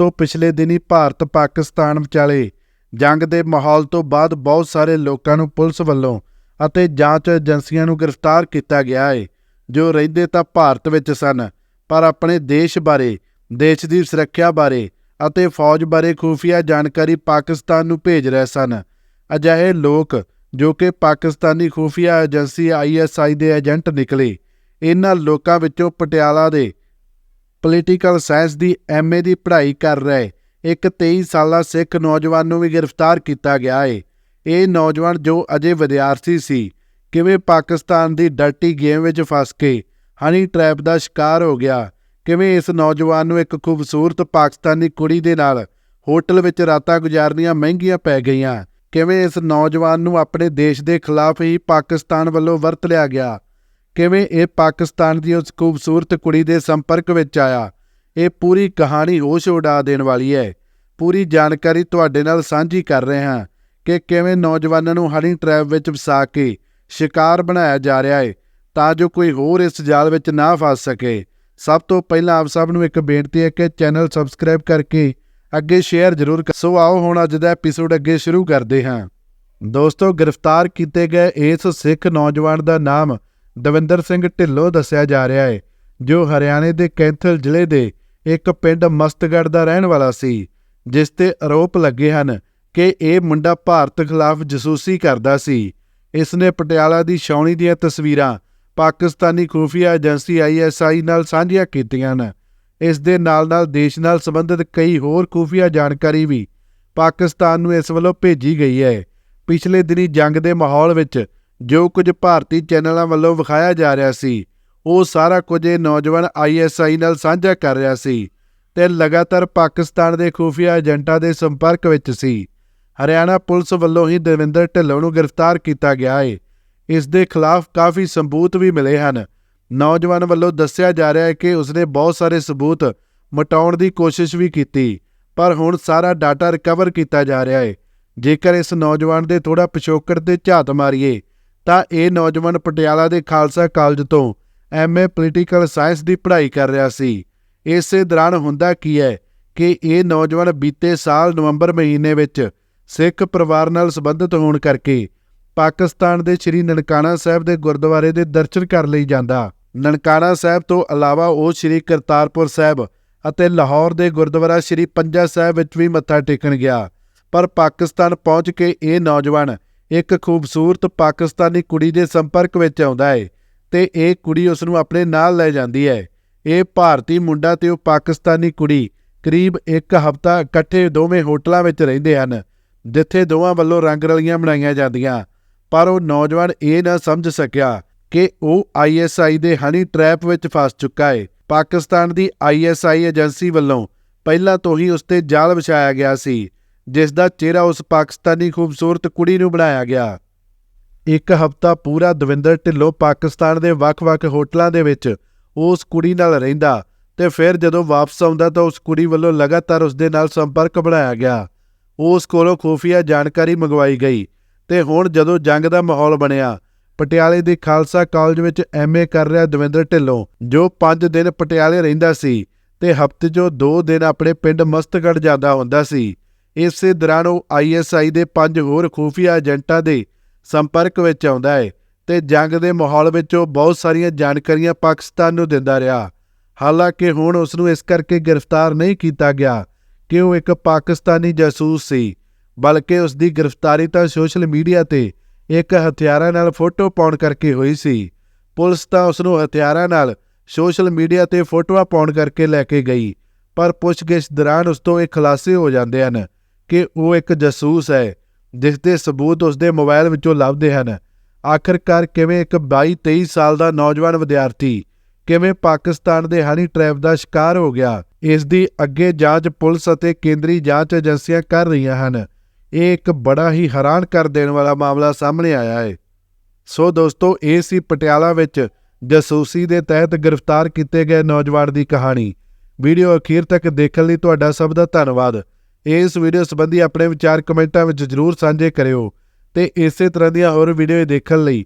ਦੋਸਤੋ ਪਿਛਲੇ ਦਿਨੀ ਭਾਰਤ ਪਾਕਿਸਤਾਨ ਵਿਚਾਲੇ ਜੰਗ ਦੇ ਮਾਹੌਲ ਤੋਂ ਬਾਅਦ ਬਹੁਤ ਸਾਰੇ ਲੋਕਾਂ ਨੂੰ ਪੁਲਿਸ ਵੱਲੋਂ ਅਤੇ ਜਾਂਚ ਏਜੰਸੀਆਂ ਨੂੰ ਗ੍ਰਿਫਤਾਰ ਕੀਤਾ ਗਿਆ ਹੈ ਜੋ ਰਹਿੰਦੇ ਤਾਂ ਭਾਰਤ ਵਿੱਚ ਸਨ, ਪਰ ਆਪਣੇ ਦੇਸ਼ ਬਾਰੇ, ਦੇਸ਼ ਦੀ ਸੁਰੱਖਿਆ ਬਾਰੇ ਅਤੇ ਫੌਜ ਬਾਰੇ ਖੂਫੀਆ ਜਾਣਕਾਰੀ ਪਾਕਿਸਤਾਨ ਨੂੰ ਭੇਜ ਰਹੇ ਸਨ। ਅਜਿਹੇ ਲੋਕ ਜੋ ਕਿ ਪਾਕਿਸਤਾਨੀ ਖੂਫੀਆ ਏਜੰਸੀ ਆਈਐਸਆਈ ਦੇ ਏਜੰਟ ਨਿਕਲੇ, ਇਹਨਾਂ ਲੋਕਾਂ ਵਿੱਚੋਂ ਪਟਿਆਲਾ ਦੇ ਪੋਲੀਟੀਕਲ ਸਾਇੰਸ ਦੀ ਐਮਏ ਦੀ ਪੜ੍ਹਾਈ ਕਰ ਰਹੇ। ਇੱਕ 23 ਸਾਲਾ ਸਿੱਖ ਨੌਜਵਾਨ ਨੂੰ ਵੀ ਗ੍ਰਿਫਤਾਰ ਕੀਤਾ ਗਿਆ ਹੈ ਇਹ ਨੌਜਵਾਨ ਜੋ ਅਜੇ ਵਿਦਿਆਰਥੀ ਸੀ, ਕਿਵੇਂ ਪਾਕਿਸਤਾਨ ਦੀ ਡਰਟੀ ਗੇਮ ਵਿੱਚ ਫਸ ਕੇ ਹਨੀ ਟ੍ਰੈਪ ਦਾ ਸ਼ਿਕਾਰ ਹੋ ਗਿਆ, ਕਿਵੇਂ ਇਸ ਨੌਜਵਾਨ ਨੂੰ ਇੱਕ ਖੂਬਸੂਰਤ ਪਾਕਿਸਤਾਨੀ ਕੁੜੀ ਦੇ ਨਾਲ ਹੋਟਲ ਵਿੱਚ ਰਾਤਾਂ ਗੁਜ਼ਾਰਨੀਆਂ ਮਹਿੰਗੀਆਂ ਪੈ ਗਈਆਂ, ਕਿਵੇਂ ਇਸ ਨੌਜਵਾਨ ਨੂੰ ਆਪਣੇ ਦੇਸ਼ ਦੇ ਖਿਲਾਫ ਹੀ ਪਾਕਿਸਤਾਨ ਵੱਲੋਂ ਵਰਤ ਲਿਆ ਗਿਆ। ਕਿਵੇਂ ਇਹ ਪਾਕਿਸਤਾਨ ਦੀ ਉਸ ਖੂਬਸੂਰਤ ਕੁੜੀ ਦੇ ਸੰਪਰਕ ਵਿੱਚ ਆਇਆ? ਇਹ ਪੂਰੀ ਕਹਾਣੀ ਹੋਸ਼ ਉਡਾ ਦੇਣ ਵਾਲੀ ਹੈ। ਪੂਰੀ ਜਾਣਕਾਰੀ ਤੁਹਾਡੇ ਨਾਲ ਸਾਂਝੀ ਕਰ ਰਹੇ ਹਾਂ ਕਿ ਕਿਵੇਂ ਨੌਜਵਾਨਾਂ ਨੂੰ ਹਨੀ ਟ੍ਰੈਪ ਵਿੱਚ ਫਸਾ ਕੇ ਸ਼ਿਕਾਰ ਬਣਾਇਆ ਜਾ ਰਿਹਾ ਹੈ, ਤਾਂ ਜੋ ਕੋਈ ਹੋਰ ਇਸ ਜਾਲ ਵਿੱਚ ਨਾ ਫਸ ਸਕੇ। ਸਭ ਤੋਂ ਪਹਿਲਾਂ ਆਪ ਸਭ ਨੂੰ ਇੱਕ ਬੇਨਤੀ ਹੈ ਕਿ ਚੈਨਲ ਸਬਸਕ੍ਰਾਈਬ ਕਰਕੇ ਅੱਗੇ ਸ਼ੇਅਰ ਜ਼ਰੂਰ ਕਰ ਸੋ ਆਓ ਹੁਣ ਅੱਜ ਦਾ ਐਪੀਸੋਡ ਅੱਗੇ ਸ਼ੁਰੂ ਕਰਦੇ ਹਾਂ। ਦੋਸਤੋ, ਗ੍ਰਿਫਤਾਰ ਕੀਤੇ ਗਏ ਇਸ ਸਿੱਖ ਨੌਜਵਾਨ ਦਾ ਨਾਮ ਦਵਿੰਦਰ ਸਿੰਘ ਢਿੱਲੋਂ ਦੱਸਿਆ ਜਾ ਰਿਹਾ ਹੈ, ਜੋ ਹਰਿਆਣੇ ਦੇ ਕੈਂਥਲ ਜ਼ਿਲ੍ਹੇ ਦੇ ਇੱਕ ਪਿੰਡ ਮਸਤਗੜ੍ਹ ਦਾ ਰਹਿਣ ਵਾਲਾ ਸੀ, ਜਿਸ ਤੇ ਆਰੋਪ ਲੱਗੇ ਹਨ ਕਿ ਇਹ ਮੁੰਡਾ ਭਾਰਤ ਖਿਲਾਫ ਜਸੂਸੀ ਕਰਦਾ ਸੀ। ਇਸ ਨੇ ਪਟਿਆਲਾ ਦੀ ਛਾਉਣੀ ਦੀਆਂ ਤਸਵੀਰਾਂ ਪਾਕਿਸਤਾਨੀ ਖੂਫੀਆ ਏਜੰਸੀ ਆਈਐਸਆਈ ਨਾਲ ਸਾਂਝੀਆਂ ਕੀਤੀਆਂ ਹਨ। ਇਸ ਦੇ ਨਾਲ-ਨਾਲ ਦੇਸ਼ ਨਾਲ ਸੰਬੰਧਿਤ ਕਈ ਹੋਰ ਖੂਫੀਆ ਜਾਣਕਾਰੀ ਵੀ ਪਾਕਿਸਤਾਨ ਨੂੰ ਇਸ ਵੱਲੋਂ ਭੇਜੀ ਗਈ ਹੈ। ਪਿਛਲੇ ਦਿਨੀ ਜੰਗ ਦੇ ਮਾਹੌਲ ਵਿੱਚ ਜੋ ਕੁਝ ਭਾਰਤੀ ਚੈਨਲਾਂ ਵੱਲੋਂ ਵਿਖਾਇਆ ਜਾ ਰਿਹਾ ਸੀ, ਉਹ ਸਾਰਾ ਕੁਝ ਇਹ ਨੌਜਵਾਨ ਆਈਐਸਆਈ ਨਾਲ ਸਾਂਝਾ ਕਰ ਰਿਹਾ ਸੀ ਤੇ ਲਗਾਤਾਰ ਪਾਕਿਸਤਾਨ ਦੇ ਖੂਫੀਆ ਏਜੰਟਾਂ ਦੇ ਸੰਪਰਕ ਵਿੱਚ ਸੀ। ਹਰਿਆਣਾ ਪੁਲਿਸ ਵੱਲੋਂ ਹੀ ਦਵਿੰਦਰ ਢਿੱਲੋਂ ਨੂੰ ਗ੍ਰਿਫਤਾਰ ਕੀਤਾ ਗਿਆ ਹੈ ਇਸ ਦੇ ਖਿਲਾਫ ਕਾਫੀ ਸਬੂਤ ਵੀ ਮਿਲੇ ਹਨ। ਨੌਜਵਾਨ ਵੱਲੋਂ ਦੱਸਿਆ ਜਾ ਰਿਹਾ ਹੈ ਕਿ ਉਸਨੇ ਬਹੁਤ ਸਾਰੇ ਸਬੂਤ ਮਟਾਉਣ ਦੀ ਕੋਸ਼ਿਸ਼ ਵੀ ਕੀਤੀ, ਪਰ ਹੁਣ ਸਾਰਾ ਡਾਟਾ ਰਿਕਵਰ ਕੀਤਾ ਜਾ ਰਿਹਾ ਹੈ ਜੇਕਰ ਇਸ ਨੌਜਵਾਨ ਦੇ ਥੋੜਾ ਪਿਛੋਕੜ ਤੇ ਝਾਤ ਮਾਰੀਏ ਤਾਂ ਇਹ ਨੌਜਵਾਨ ਪਟਿਆਲਾ ਦੇ ਖਾਲਸਾ ਕਾਲਜ ਤੋਂ ਐਮਏ ਪੋਲੀਟੀਕਲ ਸਾਇੰਸ ਦੀ ਪੜ੍ਹਾਈ ਕਰ ਰਿਹਾ ਸੀ। ਇਸੇ ਦੌਰਾਨ ਹੁੰਦਾ ਕੀ ਹੈ ਕਿ ਇਹ ਨੌਜਵਾਨ ਬੀਤੇ ਸਾਲ ਨਵੰਬਰ ਮਹੀਨੇ ਵਿੱਚ ਸਿੱਖ ਪਰਿਵਾਰ ਨਾਲ ਸੰਬੰਧਿਤ ਹੋਣ ਕਰਕੇ ਪਾਕਿਸਤਾਨ ਦੇ ਸ੍ਰੀ ਨਨਕਾਣਾ ਸਾਹਿਬ ਦੇ ਗੁਰਦੁਆਰੇ ਦੇ ਦਰਸ਼ਨ ਕਰ ਲਈ ਜਾਂਦਾ। ਨਨਕਾਣਾ ਸਾਹਿਬ ਤੋਂ ਇਲਾਵਾ ਉਹ ਸ੍ਰੀ ਕਰਤਾਰਪੁਰ ਸਾਹਿਬ ਅਤੇ ਲਾਹੌਰ ਦੇ ਗੁਰਦੁਆਰਾ ਸ੍ਰੀ ਪੰਜਾ ਸਾਹਿਬ ਵਿੱਚ ਵੀ ਮੱਥਾ ਟੇਕਣ ਗਿਆ। ਪਰ ਪਾਕਿਸਤਾਨ ਪਹੁੰਚ ਕੇ ਇਹ ਨੌਜਵਾਨ ਇੱਕ ਖੂਬਸੂਰਤ ਪਾਕਿਸਤਾਨੀ ਕੁੜੀ ਦੇ ਸੰਪਰਕ ਵਿੱਚ ਆਉਂਦਾ ਹੈ ਤੇ ਇਹ ਕੁੜੀ ਉਸ ਨੂੰ ਆਪਣੇ ਨਾਲ ਲੈ ਜਾਂਦੀ ਹੈ ਇਹ ਭਾਰਤੀ ਮੁੰਡਾ ਤੇ ਉਹ ਪਾਕਿਸਤਾਨੀ ਕੁੜੀ ਕਰੀਬ ਇੱਕ ਹਫ਼ਤਾ ਇਕੱਠੇ ਦੋਵੇਂ ਹੋਟਲਾਂ ਵਿੱਚ ਰਹਿੰਦੇ ਹਨ, ਜਿੱਥੇ ਦੋਵਾਂ ਵੱਲੋਂ ਰੰਗ ਰਲੀਆਂ ਬਣਾਈਆਂ ਜਾਂਦੀਆਂ। ਪਰ ਉਹ ਨੌਜਵਾਨ ਇਹ ਨਾ ਸਮਝ ਸਕਿਆ ਕਿ ਉਹ ਆਈਐਸਆਈ ਦੇ ਹਨੀ ਟ੍ਰੈਪ ਵਿੱਚ ਫਸ ਚੁੱਕਾ ਹੈ ਪਾਕਿਸਤਾਨ ਦੀ ਆਈਐਸਆਈ ਏਜੰਸੀ ਵੱਲੋਂ ਪਹਿਲਾਂ ਤੋਂ ਹੀ ਉਸ ਤੇ ਜਾਲ ਵਿਛਾਇਆ ਗਿਆ ਸੀ। ਜਿਸ ਦਾ ਚਿਹਰਾ ਉਸ ਪਾਕਿਸਤਾਨੀ ਖੂਬਸੂਰਤ ਕੁੜੀ ਨੂੰ ਬਣਾਇਆ ਗਿਆ। ਇੱਕ ਹਫ਼ਤਾ ਪੂਰਾ ਦਵਿੰਦਰ ਢਿੱਲੋਂ ਪਾਕਿਸਤਾਨ ਦੇ ਵੱਖ-ਵੱਖ ਹੋਟਲਾਂ ਦੇ ਵਿੱਚ ਉਸ ਕੁੜੀ ਨਾਲ ਰਹਿੰਦਾ ਤੇ ਫਿਰ ਜਦੋਂ ਵਾਪਸ ਆਉਂਦਾ ਤਾਂ ਉਸ ਕੁੜੀ ਵੱਲੋਂ ਲਗਾਤਾਰ ਉਸ ਦੇ ਨਾਲ ਸੰਪਰਕ ਬਣਾਇਆ ਗਿਆ। ਉਸ ਕੋਲੋਂ ਖੂਫੀਆ ਜਾਣਕਾਰੀ ਮੰਗਵਾਈ ਗਈ ਤੇ ਹੁਣ ਜਦੋਂ ਜੰਗ ਦਾ ਮਾਹੌਲ ਬਣਿਆ, ਪਟਿਆਲੇ ਦੇ ਖਾਲਸਾ ਕਾਲਜ ਵਿੱਚ ਐਮਏ ਕਰ ਰਿਹਾ ਦਵਿੰਦਰ ਢਿੱਲੋਂ, ਜੋ 5 ਦਿਨ ਪਟਿਆਲੇ ਰਹਿੰਦਾ ਸੀ ਤੇ ਹਫ਼ਤੇ 'ਚੋਂ 2 ਦਿਨ ਆਪਣੇ ਪਿੰਡ ਮਸਤਗੜ ਜਾਂਦਾ ਹੁੰਦਾ ਸੀ। ਇਸੇ ਦੌਰਾਨ ਉਹ ਆਈਐਸਆਈ ਦੇ ਪੰਜ ਹੋਰ ਖੂਫੀਆ ਏਜੰਟਾਂ ਦੇ ਸੰਪਰਕ ਵਿੱਚ ਆਉਂਦਾ ਹੈ ਤੇ ਜੰਗ ਦੇ ਮਾਹੌਲ ਵਿੱਚ ਉਹ ਬਹੁਤ ਸਾਰੀਆਂ ਜਾਣਕਾਰੀਆਂ ਪਾਕਿਸਤਾਨ ਨੂੰ ਦਿੰਦਾ ਰਿਹਾ। ਹਾਲਾਂਕਿ ਹੁਣ ਉਸ ਨੂੰ ਇਸ ਕਰਕੇ ਗ੍ਰਿਫਤਾਰ ਨਹੀਂ ਕੀਤਾ ਗਿਆ ਕਿ ਉਹ ਇੱਕ ਪਾਕਿਸਤਾਨੀ ਜਾਸੂਸ ਸੀ, ਬਲਕਿ ਉਸ ਦੀ ਗ੍ਰਿਫਤਾਰੀ ਤਾਂ ਸੋਸ਼ਲ ਮੀਡੀਆ ਤੇ ਇੱਕ ਹਥਿਆਰਾਂ ਨਾਲ ਫੋਟੋ ਪਾਉਣ ਕਰਕੇ ਹੋਈ ਸੀ। ਪੁਲਿਸ ਤਾਂ ਉਸ ਨੂੰ ਹਥਿਆਰਾਂ ਨਾਲ ਸੋਸ਼ਲ ਮੀਡੀਆ ਤੇ ਫੋਟੋਆਂ ਪਾਉਣ ਕਰਕੇ ਲੈ ਕੇ ਗਈ, ਪਰ ਪੁੱਛਗਿੱਛ ਦੌਰਾਨ ਉਸ ਤੋਂ ਇਹ ਖੁਲਾਸੇ ਹੋ ਜਾਂਦੇ ਹਨ ਕਿ ਉਹ ਇੱਕ ਜਾਸੂਸ ਹੈ, ਜਿਸ ਦੇ ਸਬੂਤ ਉਸਦੇ ਮੋਬਾਈਲ ਵਿੱਚੋਂ ਲੱਭਦੇ ਹਨ। ਆਖਰਕਾਰ ਕਿਵੇਂ ਇੱਕ 22-23 ਸਾਲ ਦਾ ਨੌਜਵਾਨ ਵਿਦਿਆਰਥੀ ਕਿਵੇਂ ਪਾਕਿਸਤਾਨ ਦੇ ਹਨੀ ਟ੍ਰੈਪ ਦਾ ਸ਼ਿਕਾਰ ਹੋ ਗਿਆ, ਇਸ ਦੀ ਅੱਗੇ ਜਾਂਚ ਪੁਲਿਸ ਅਤੇ ਕੇਂਦਰੀ ਜਾਂਚ ਏਜੰਸੀਆਂ ਕਰ ਰਹੀਆਂ ਹਨ। ਇਹ ਇੱਕ ਬੜਾ ਹੀ ਹੈਰਾਨ ਕਰ ਦੇਣ ਵਾਲਾ ਮਾਮਲਾ ਸਾਹਮਣੇ ਆਇਆ ਹੈ। ਸੋ ਦੋਸਤੋ, ਇਹ ਸੀ ਪਟਿਆਲਾ ਵਿੱਚ ਜਾਸੂਸੀ ਦੇ ਤਹਿਤ ਗ੍ਰਿਫਤਾਰ ਕੀਤੇ ਗਏ ਨੌਜਵਾਨ ਦੀ ਕਹਾਣੀ। ਵੀਡੀਓ ਅਖੀਰ ਤੱਕ ਦੇਖਣ ਲਈ ਤੁਹਾਡਾ ਸਭ ਦਾ ਧੰਨਵਾਦ। ਇਸ ਵੀਡੀਓ ਸੰਬੰਧੀ ਆਪਣੇ ਵਿਚਾਰ ਕਮੈਂਟਾਂ ਵਿੱਚ ਜ਼ਰੂਰ ਸਾਂਝੇ ਕਰਿਓ ਤੇ ਇਸੇ ਤਰ੍ਹਾਂ ਦੀਆਂ ਹੋਰ ਵੀਡੀਓ ਦੇਖਣ ਲਈ